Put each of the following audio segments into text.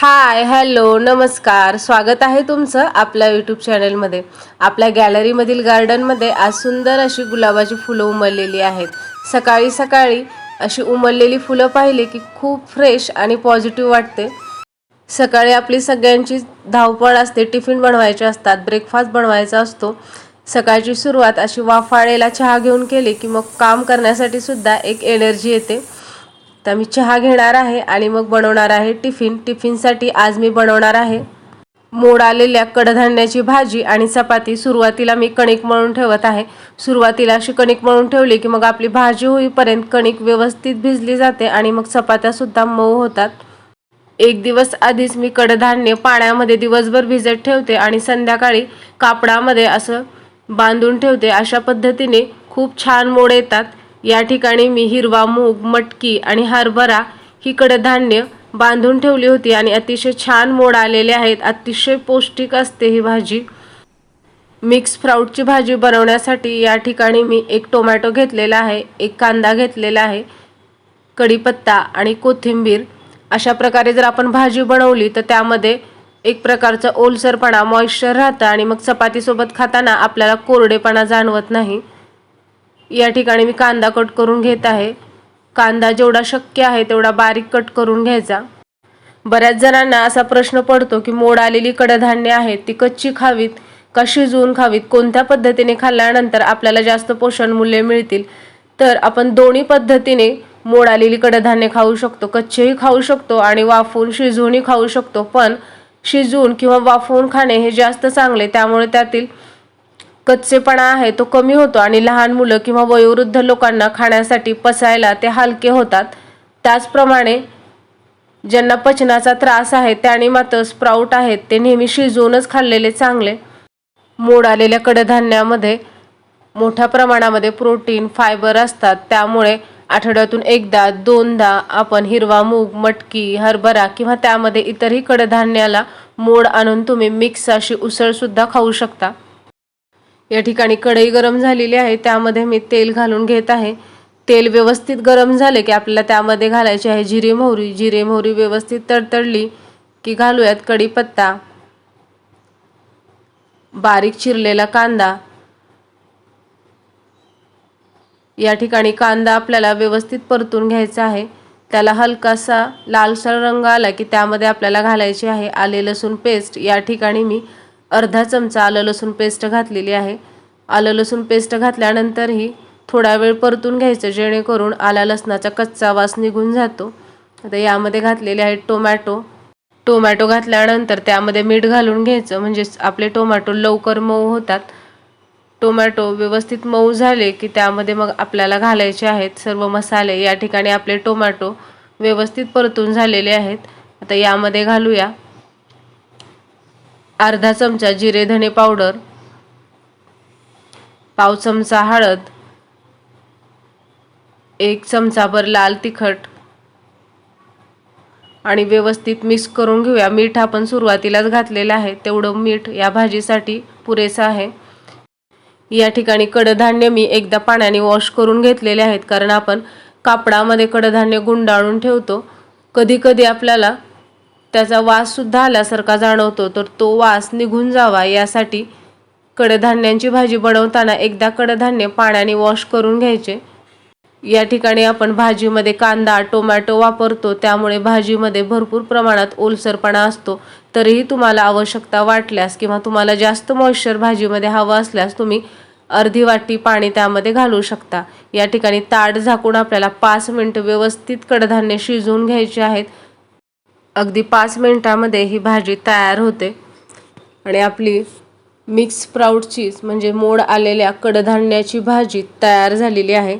Hi hello नमस्कार. स्वागत आहे तुमचं आपल्या यूट्यूब चॅनलमध्ये आपल्या गॅलरीमधील गार्डनमध्ये आज सुंदर अशी गुलाबाची फुलं उमललेली आहेत. सकाळी सकाळी अशी उमललेली फुलं पाहिली की खूप फ्रेश आणि पॉझिटिव्ह वाटते. सकाळी आपली सगळ्यांची धावपळ असते टिफिन बनवायचे असतात ब्रेकफास्ट बनवायचा असतो. सकाळची सुरुवात अशी वाफाळेला चहा घेऊन केली की मग काम करण्यासाठी सुद्धा एक एनर्जी येते. तर मी चहा घेणार आहे आणि मग बनवणार आहे टिफिन. टिफिनसाठी आज मी बनवणार आहे मोड आलेल्या कडधान्याची भाजी आणि चपाती. सुरुवातीला मी कणिक मळून ठेवत आहे. सुरुवातीला अशी कणिक मळून ठेवली की मग आपली भाजी होईपर्यंत कणिक व्यवस्थित भिजली जाते आणि मग चपात्यासुद्धा मऊ होतात. एक दिवस आधीच मी कडधान्य पाण्यामध्ये दिवसभर भिजत ठेवते आणि संध्याकाळी कापडामध्ये असं बांधून ठेवते. अशा पद्धतीने खूप छान मोड येतात. या ठिकाणी मी हिरवा मूग मटकी आणि हरभरा ही कडधान्य बांधून ठेवली होती आणि अतिशय छान मोड आलेले आहेत. अतिशय पौष्टिक असते ही भाजी. मिक्स फ्राऊटची भाजी बनवण्यासाठी या ठिकाणी मी एक टोमॅटो घेतलेला आहे एक कांदा घेतलेला आहे कढीपत्ता आणि कोथिंबीर. अशा प्रकारे जर आपण भाजी बनवली तर त्यामध्ये एक प्रकारचा ओलसरपणा मॉइश्चर राहतं आणि मग चपातीसोबत खाताना आपल्याला कोरडेपणा जाणवत नाही. या ठिकाणी मी कांदा कट करून घेत आहे. कांदा जेवढा शक्य आहे तेवढा बारीक कट करून घ्यायचा. बऱ्याच जणांना असा प्रश्न पडतो की मोड आलेली कडधान्य आहेत ती कच्ची खावीत का शिजवून खावीत? कोणत्या पद्धतीने खाल्ल्यानंतर आपल्याला जास्त पोषण मूल्य मिळतील? तर आपण दोन्ही पद्धतीने मोड आलेली कडधान्य खाऊ शकतो. कच्चेही खाऊ शकतो आणि वाफवून शिजवूनही खाऊ शकतो. पण शिजवून किंवा वाफवून खाणे हे जास्त चांगले त्यामुळे त्यातील कच्चेपणा आहे तो कमी होतो आणि लहान मुलं किंवा वयोवृद्ध लोकांना खाण्यासाठी पचायला ते हलके होतात. त्याचप्रमाणे ज्यांना पचनाचा त्रास आहे त्याने मात्र स्प्राऊट आहेत ते नेहमी शिजवूनच खाल्लेले चांगले. मोड आलेल्या कडधान्यामध्ये मोठ्या प्रमाणामध्ये प्रोटीन फायबर असतात. त्यामुळे आठवड्यातून एकदा दोनदा आपण हिरवा मूग मटकी हरभरा किंवा त्यामध्ये इतरही कडधान्याला मोड आणून तुम्ही मिक्स अशी उसळसुद्धा खाऊ शकता. या ठिकाणी कढई गरम झालेली आहे. त्यामध्ये मी तेल घालून घेत आहे. तेल व्यवस्थित गरम झाले की आपल्याला त्यामध्ये घालायची आहे जिरे मोहरी. जिरे मोहरी व्यवस्थित तडतडली की घालूयात कढीपत्ता. बारीक चिरलेला कांदा. या ठिकाणी कांदा आपल्याला व्यवस्थित परतून घ्यायचा आहे. त्याला हलकासा लालसर रंग आला की त्यामध्ये आपल्याला घालायची आहे आले लसूण पेस्ट या ठिकाणी मी अर्धा चमचा आलं लसूण पेस्ट घातलेली आहे. आलं लसूण पेस्ट घातल्यानंतरही थोडा वेळ परतून घ्यायचं जेणेकरून आला लसणाचा कच्चा वास निघून जातो. आता यामध्ये घातलेले आहेत टोमॅटो. टोमॅटो घातल्यानंतर त्यामध्ये मीठ घालून घ्यायचं म्हणजेच आपले टोमॅटो लवकर मऊ होतात. टोमॅटो व्यवस्थित मऊ झाले की त्यामध्ये मग आपल्याला घालायचे आहेत सर्व मसाले. या ठिकाणी आपले टोमॅटो व्यवस्थित परतून झालेले आहेत. आता यामध्ये घालूया. अर्धा चमचा जिरे धणे पावडर पाव चमचा हळद एक चमचाभर लाल तिखट आणि व्यवस्थित मिक्स करून घेऊया. मीठ आपण सुरुवातीलाच घातलेलं आहे. तेवढं मीठ या भाजीसाठी पुरेसं आहे. या ठिकाणी कडधान्य मी एकदा पाण्याने वॉश करून घेतलेले आहेत. कारण आपण कापडामध्ये कडधान्य गुंडाळून ठेवतो. कधी कधी आपल्याला त्याचा वाससुद्धा आल्यासारखा जाणवतो. तर तो वास निघून जावा यासाठी कडधान्यांची भाजी बनवताना एकदा कडधान्य पाण्याने वॉश करून घ्यायचे. या ठिकाणी आपण भाजीमध्ये कांदा टोमॅटो वापरतो. त्यामुळे भाजीमध्ये भरपूर प्रमाणात ओलसरपणा असतो. तरीही तुम्हाला आवश्यकता वाटल्यास किंवा तुम्हाला जास्त मॉइश्चर भाजीमध्ये हवं असल्यास तुम्ही अर्धी वाटी पाणी त्यामध्ये घालू शकता. या ठिकाणी ताट झाकून आपल्याला पाच मिनटं व्यवस्थित कडधान्य शिजवून घ्यायचे आहेत. अगदी पाच मिनटामध्ये ही भाजी तयार होते. आणि आपली मिक्स प्राऊडचीच म्हणजे मोड आलेल्या कडधान्याची भाजी तयार झालेली आहे.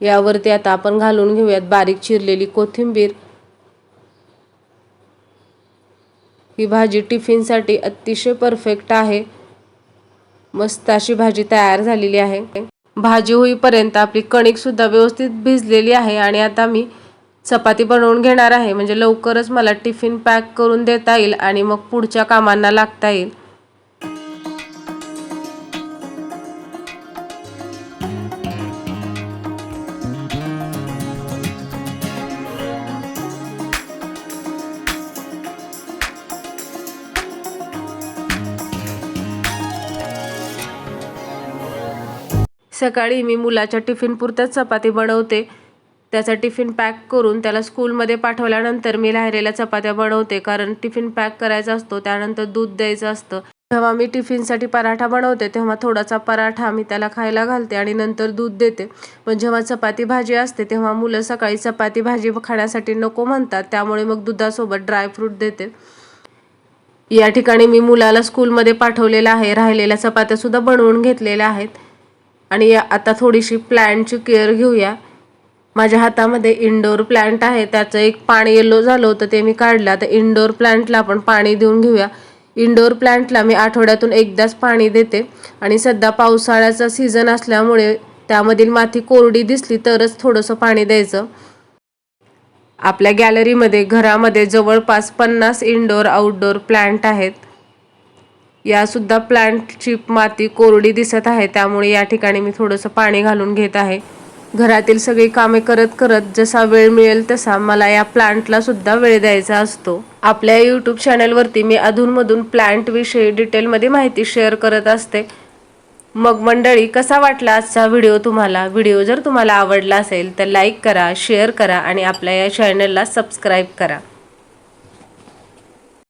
यावरती आता आपण घालून घेऊयात बारीक चिरलेली कोथिंबीर. ही भाजी टिफिनसाठी अतिशय परफेक्ट आहे. मस्त अशी भाजी तयार झालेली आहे. भाजी होईपर्यंत आपली कणिकसुद्धा व्यवस्थित भिजलेली आहे आणि आता मी चपाती बनवून घेणार आहे. म्हणजे लवकरच मला टिफिन पॅक करून देता येईल आणि मग पुढच्या कामांना लागता येईल. सकाळी मी मुलाच्या टिफिनपुरत्याच चपाती बनवते. त्याचा टिफिन पॅक करून त्याला स्कूलमध्ये पाठवल्यानंतर मी राहिलेल्या चपात्या बनवते कारण टिफिन पॅक करायचा असतो त्यानंतर दूध द्यायचं असतं. जेव्हा मी टिफिनसाठी पराठा बनवते तेव्हा थोडासा पराठा मी त्याला खायला घालते आणि नंतर दूध देते. पण जेव्हा चपाती भाजी असते तेव्हा मुलं सकाळी चपाती भाजी खाण्यासाठी नको म्हणतात त्यामुळे मग दुधासोबत ड्रायफ्रूट देते. या ठिकाणी मी मुलाला स्कूलमध्ये पाठवलेलं आहे राहिलेल्या चपात्यासुद्धा बनवून घेतलेल्या आहेत. आणि या- आता थोडीशी प्लॅन्टची केअर घेऊया. माझ्या हातामध्ये इनडोअर प्लांट आहे त्याचं एक पाणी येलो झालं होतं ते मी काढलं. आता इंडोर प्लांटला आपण पाणी देऊन घेऊया. इनडोअर प्लांटला मी आठवड्यातून एकदाच पाणी देते. आणि सध्या पावसाळ्याचा सीझन असल्यामुळे त्यामधील माती कोरडी दिसली तरच थोडंसं पाणी द्यायचं. आपल्या गॅलरीमध्ये घरामध्ये जवळपास पन्नास इनडोअर आउटडोअर प्लांट आहेत. यासुद्धा प्लांटची माती कोरडी दिसत आहे त्यामुळे या ठिकाणी मी थोडंसं पाणी घालून घेत आहे. घरातील सगळी कामे करत करत जसा वेळ मिळेल तसा मला या प्लांटला सुद्धा वेळ द्यायचा असतो. आपल्या यूट्यूब चॅनलवरती मी अधूनमधून प्लांटविषयी डिटेलमध्ये माहिती शेअर करत असते. मग मंडळी कसा वाटला आजचा व्हिडिओ तुम्हाला? व्हिडिओ जर तुम्हाला आवडला असेल तर लाईक करा शेअर करा आणि आपल्या या चॅनलला सबस्क्राईब करा.